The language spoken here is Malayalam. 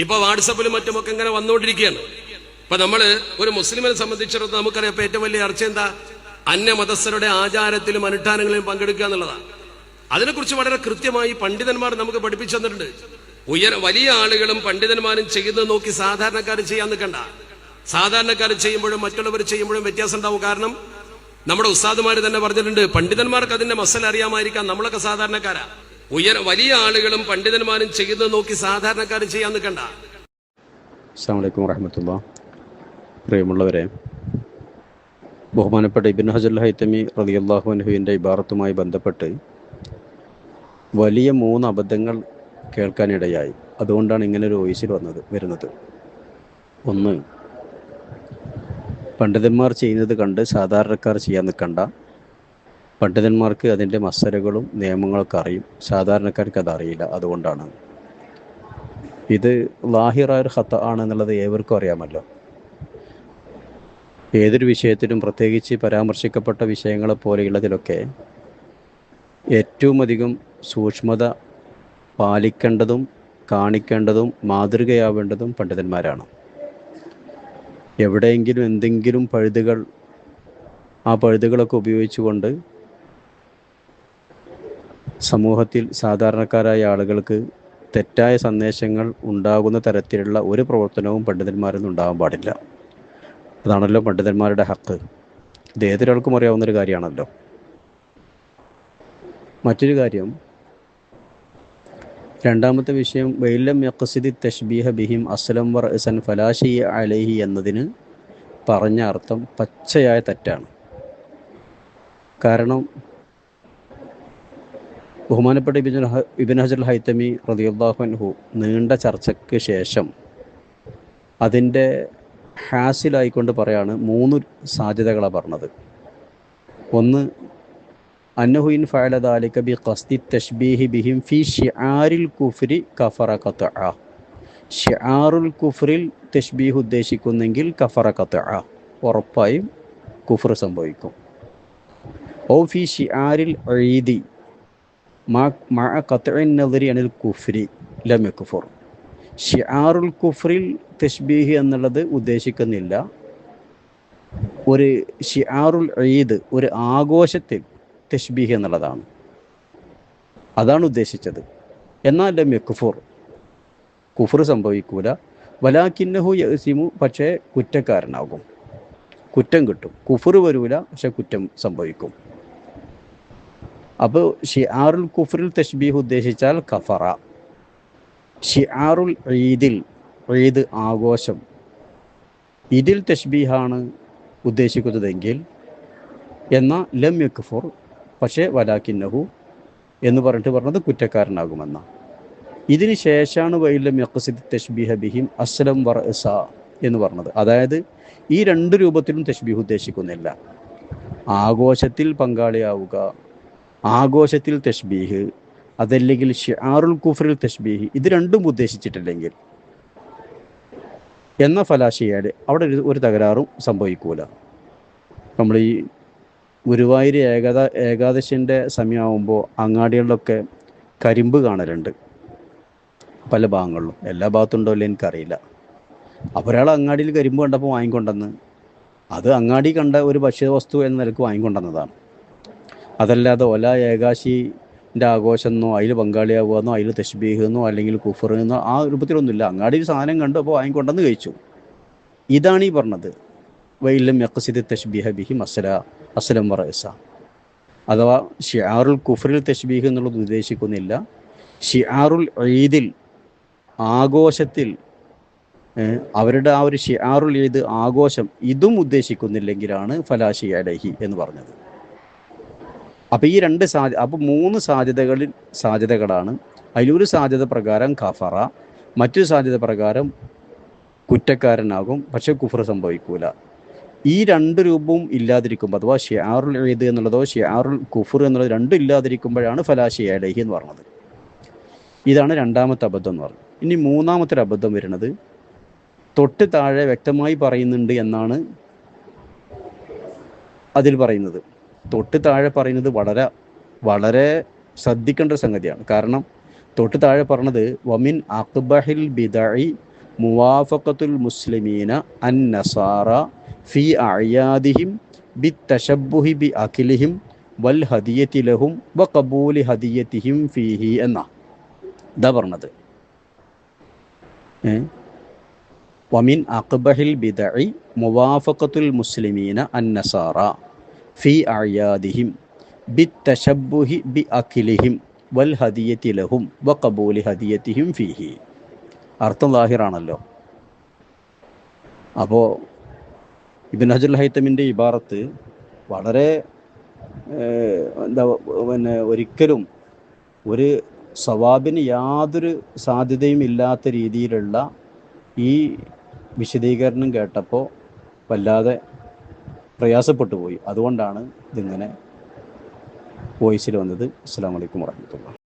ഇപ്പൊ വാട്സപ്പിലും മറ്റുമൊക്കെ ഇങ്ങനെ വന്നുകൊണ്ടിരിക്കുകയാണ്. ഇപ്പൊ നമ്മൾ ഒരു മുസ്ലിമിനെ സംബന്ധിച്ചിടത്തോളം നമുക്കറിയാം ഇപ്പൊ ഏറ്റവും വലിയ ചർച്ച എന്താ? അന്യമതസ്ഥരുടെ ആചാരത്തിലും അനുഷ്ഠാനങ്ങളിലും പങ്കെടുക്കുക എന്നുള്ളതാണ്. അതിനെക്കുറിച്ച് വളരെ കൃത്യമായി പണ്ഡിതന്മാർ നമുക്ക് പഠിപ്പിച്ചു തന്നിട്ടുണ്ട്. ഉയർ വലിയ ആളുകളും പണ്ഡിതന്മാരും ചെയ്യുന്നത് നോക്കി സാധാരണക്കാർ ചെയ്യാൻ നിൽക്കണ്ട. സാധാരണക്കാർ ചെയ്യുമ്പോഴും മറ്റുള്ളവർ ചെയ്യുമ്പോഴും വ്യത്യാസം ഉണ്ടാവും. കാരണം നമ്മുടെ ഉസ്താദുമാർ തന്നെ പറഞ്ഞിട്ടുണ്ട് പണ്ഡിതന്മാർക്ക് അതിന്റെ മസൽ അറിയാമായിരിക്കാം. നമ്മളൊക്കെ സാധാരണക്കാരാ. ഉയർ വലിയ ആളുകളും പണ്ഡിതന്മാരും ചെയ്യുന്നത് നോക്കി സാധാരണക്കാർ ചെയ്യാൻ നിൽക്കണ്ട. അസ്സാം വലൈക്കും വറഹമത്തുള്ള. പ്രിയമുള്ളവരെ ബഹുമാനപ്പെട്ട ഇബിൻ ഹജുൽ ഹൈത്തമി റളിയല്ലാഹു അൻഹുവിന്റെ ഇബാറത്തുമായി ബന്ധപ്പെട്ട് വലിയ മൂന്ന് അബദ്ധങ്ങൾ കേൾക്കാനിടയായി. അതുകൊണ്ടാണ് ഇങ്ങനെ ഒരു വോയിസിൽ വന്നത് വരുന്നത്. ഒന്ന് പണ്ഡിതന്മാർ ചെയ്യുന്നത് കണ്ട് സാധാരണക്കാർ ചെയ്യാൻ നിൽക്കണ്ട. പണ്ഡിതന്മാർക്ക് അതിന്റെ മസരകളും നിയമങ്ങളൊക്കെ അറിയും. സാധാരണക്കാർക്ക് അതറിയില്ല അതുകൊണ്ടാണ്. ഇത് ലാഹിറായ ഒരു ഹത്ത ആണെന്നുള്ളത് ഏവർക്കും അറിയാമല്ലോ. ഏതൊരു വിഷയത്തിലും പ്രത്യേകിച്ച് പരാമർശിക്കപ്പെട്ട വിഷയങ്ങളെ പോലെയുള്ളതിലൊക്കെ ഏറ്റവും അധികം സൂക്ഷ്മത പാലിക്കേണ്ടതും കാണിക്കേണ്ടതും മാതൃകയാവേണ്ടതും പണ്ഡിതന്മാരാണ്. എവിടെയെങ്കിലും എന്തെങ്കിലും പഴുതുകൾ ആ പഴുതുകളൊക്കെ ഉപയോഗിച്ചുകൊണ്ട് സമൂഹത്തിൽ സാധാരണക്കാരായ ആളുകൾക്ക് തെറ്റായ സന്ദേശങ്ങൾ ഉണ്ടാകുന്ന തരത്തിലുള്ള ഒരു പ്രവർത്തനവും പണ്ഡിതന്മാരൊന്നും ഉണ്ടാകാൻ പാടില്ല. അതാണല്ലോ പണ്ഡിതന്മാരുടെ ഹക്ക്. ഇത് ഏതൊരാൾക്കും അറിയാവുന്ന ഒരു കാര്യമാണല്ലോ. മറ്റൊരു കാര്യം രണ്ടാമത്തെ വിഷയം വെയിലം യക്സിദി തഷ്ബീഹ ബിഹിം അസ്ലം വർ ഇസൻ ഫലാഷി അലൈഹി എന്നതിന് പറഞ്ഞ അർത്ഥം പച്ചയായ തെറ്റാണ്. കാരണം ബഹുമാനപ്പെട്ട ഇബിൻ ഇബിൻ ഹജർ ഹൈത്തമി റതിയുല്ലാഹുൻഹു നീണ്ട ചർച്ചയ്ക്ക് ശേഷം അതിന്റെ ഹാസിലായിക്കൊണ്ട് പറയാണ് മൂന്ന് സാധ്യതകളാണ് പറഞ്ഞത്. ഒന്ന് അന്നഹുയിൻ ഫഅല ദാലിക ബി ഖസ്ദി തഷ്ബീഹി ബിഹിം ഫി ഷിആരിൽ കുഫ്രി കഫറ ഖത്അ. ഷിആറുൽ കുഫ്രിൽ തഷ്ബീഹ് ഉദ്ദേശിക്കുന്നെങ്കിൽ കഫറ ഖത്അ. ഉറപ്പായും കുഫർ സംഭവിക്കും. ഓ ഫി ഷിആരിൽ ഈദി അനിൽ കുഫ്രിൽ തഷ്ബീഹ് എന്നുള്ളത് ഉദ്ദേശിക്കുന്നില്ല. ഒരു ഷിആറുൽ ഈദ് ഒരു ആഘോഷത്തിൽ തഷ്ബീഹ് എന്നുള്ളതാണ്. അതാണ് ഉദ്ദേശിച്ചത്. എന്നാൽ ലം കുഫുർ കുഫർ സംഭവിക്കൂല. വലാക്കിന്നഹു യസിമു പക്ഷേ കുറ്റക്കാരനാകും. കുറ്റം കിട്ടും. കുഫർ വരൂല പക്ഷെ കുറ്റം സംഭവിക്കും. അപ്പോൾ ഷിആറുൽ കുഫറിൽ തഷ്ബീഹ് ഉദ്ദേശിച്ചാൽ കഫറ. ഷിആറുൽ ഈദിൽ ഈദ് ആഘോഷം. ഇതിൽ തഷ്ബീഹാണ് ഉദ്ദേശിക്കുന്നതെങ്കിൽ എന്ന ലം യക്ഫുർ പക്ഷേ വലാക്കിന്നഹു എന്ന് പറഞ്ഞിട്ട് പറഞ്ഞത് കുറ്റക്കാരനാകുമെന്ന. ഇതിന് ശേഷമാണ് വൈലം യഖസിദ് തഷ്ബീഹ ബിഹിം അസ്ലം വറസ എന്ന് പറഞ്ഞത്. അതായത് ഈ രണ്ട് രൂപത്തിലും തഷ്ബീഹ് ഉദ്ദേശിക്കുന്നില്ല. ആഘോഷത്തിൽ പങ്കാളിയാവുക ആഘോഷത്തിൽ തഷ്ബീഹ് അതല്ലെങ്കിൽ ഷിആറുൽ കുഫറിൽ തഷ്ബീഹ് ഇത് രണ്ടും ഉദ്ദേശിച്ചിട്ടില്ലെങ്കിൽ. എന്ന ഫലാശയാൽ അവിടെ ഒരു തകരാറും സംഭവിക്കൂല. നമ്മൾ ഈ ഗുരുവായൂർ ഏകാദ ഏകാദശിന്റെ സമയമാകുമ്പോൾ അങ്ങാടികളിലൊക്കെ കരിമ്പ് കാണലുണ്ട്. പല ഭാഗങ്ങളിലും. എല്ലാ ഭാഗത്തും ഉണ്ടോ ഇല്ല എനിക്കറിയില്ല. അപ്പോൾ ഒരാൾ അങ്ങാടിയിൽ കരിമ്പ് കണ്ടപ്പോൾ വാങ്ങിക്കൊണ്ടെന്ന് അത് അങ്ങാടി കണ്ട ഒരു ഭക്ഷ്യവസ്തു എന്ന നിലയ്ക്ക് വാങ്ങിക്കൊണ്ടെന്നതാണ് അതല്ലാതെ ഒല ഏകാശിന്റെ ആഘോഷമെന്നോ അതിൽ പങ്കാളിയാവുകയെന്നോ അതിൽ തഷ്ബീഹ് എന്നോ അല്ലെങ്കിൽ കുഫർ എന്നോ ആ രൂപത്തിലൊന്നുമില്ല. ഒരു സാധനം കണ്ടു അപ്പോൾ വാങ്ങിക്കൊണ്ടെന്ന് കഴിച്ചു. ഇതാണ് ഈ പറഞ്ഞത്. വൈലം യഖസിദ് തഷ്ബീഹ ബിഹി മസല അസലം വറയസ അഥവാ ഷിആറുൽ കുഫറിൽ തഷ്ബീഹ് എന്നുള്ളത് ഉദ്ദേശിക്കുന്നില്ല. ഷിആറുൽ ഈദിൽ ആഘോഷത്തിൽ അവരുടെ ആ ഒരു ഷിആറുൽ ഈദ് ആഘോഷം ഇതും ഉദ്ദേശിക്കുന്നില്ലെങ്കിലാണ് ഫലാഷി അലഹി എന്ന് പറഞ്ഞത്. അപ്പോൾ ഈ രണ്ട് സാധ്യ അപ്പോൾ മൂന്ന് സാധ്യതകളിൽ സാധ്യതകളാണ്. അതിലൊരു സാധ്യത പ്രകാരം കഫറ മറ്റൊരു സാധ്യത പ്രകാരം കുറ്റക്കാരനാകും പക്ഷെ കുഫർ സംഭവിക്കൂല. ഈ രണ്ട് രൂപവും ഇല്ലാതിരിക്കുമ്പോൾ അഥവാ ഷിയാറുൽ എഴുത് എന്നുള്ളതോ ഷിയാറുൽ കുഫർ എന്നുള്ളത് രണ്ടും ഇല്ലാതിരിക്കുമ്പോഴാണ് ഫലാഷി അലഹി എന്ന് പറഞ്ഞത്. ഇതാണ് രണ്ടാമത്തെ അബദ്ധം എന്ന് പറഞ്ഞത്. ഇനി മൂന്നാമത്തെ ഒരു അബദ്ധം വരുന്നത് തൊട്ട് താഴെ വ്യക്തമായി പറയുന്നുണ്ട് എന്നാണ് അതിൽ പറയുന്നത്. തൊട്ട് താഴെ പറയുന്നത് വളരെ വളരെ ശ്രദ്ധിക്കേണ്ട ഒരു സംഗതിയാണ്. കാരണം തൊട്ട് താഴെ പറഞ്ഞത് വമിൻ അക്ബഹിൽ ബിദായി മുവാഫക്കത്തുൽ മുസ്ലിമീന അൻ നസാറ ഫി അയാദിഹിം ബി തഷബുഹി ബി അഖിലിഹിം വൽ ഹദിയത്തിലഹും വ കബൂലി ഹദിയത്തിഹിം ഫീഹി എന്ന. ഇതാ പറഞ്ഞത്. വമിൻ അക്ബഹിൽ ബിദായി മുവാഫക്കത്തുൽ മുസ്ലിമീന അൻ നസാറ ഫി അയാദിഹിം ബി തഷബുഹി ബി അഖിലിഹിം വൽ ഹദിയത്തി ലഹും വ കബൂലി ഹദിയത്തിഹിം ഫിഹി. അർത്ഥം ലാഹിറാണല്ലോ. അപ്പോൾ ഇബിൻ ഹജുൽ ഹൈത്തമിന്റെ ഇബാറത്ത് വളരെ എന്താ പിന്നെ ഒരിക്കലും ഒരു സവാബിന് യാതൊരു സാധ്യതയും ഇല്ലാത്ത രീതിയിലുള്ള ഈ വിശദീകരണം കേട്ടപ്പോൾ വല്ലാതെ പ്രയാസപ്പെട്ടു പോയി അതുകൊണ്ടാണ് ഇതിങ്ങനെ വോയിസിൽ വന്നത്. അസ്സാം വലൈക്കും വർഹമത്തുള്ള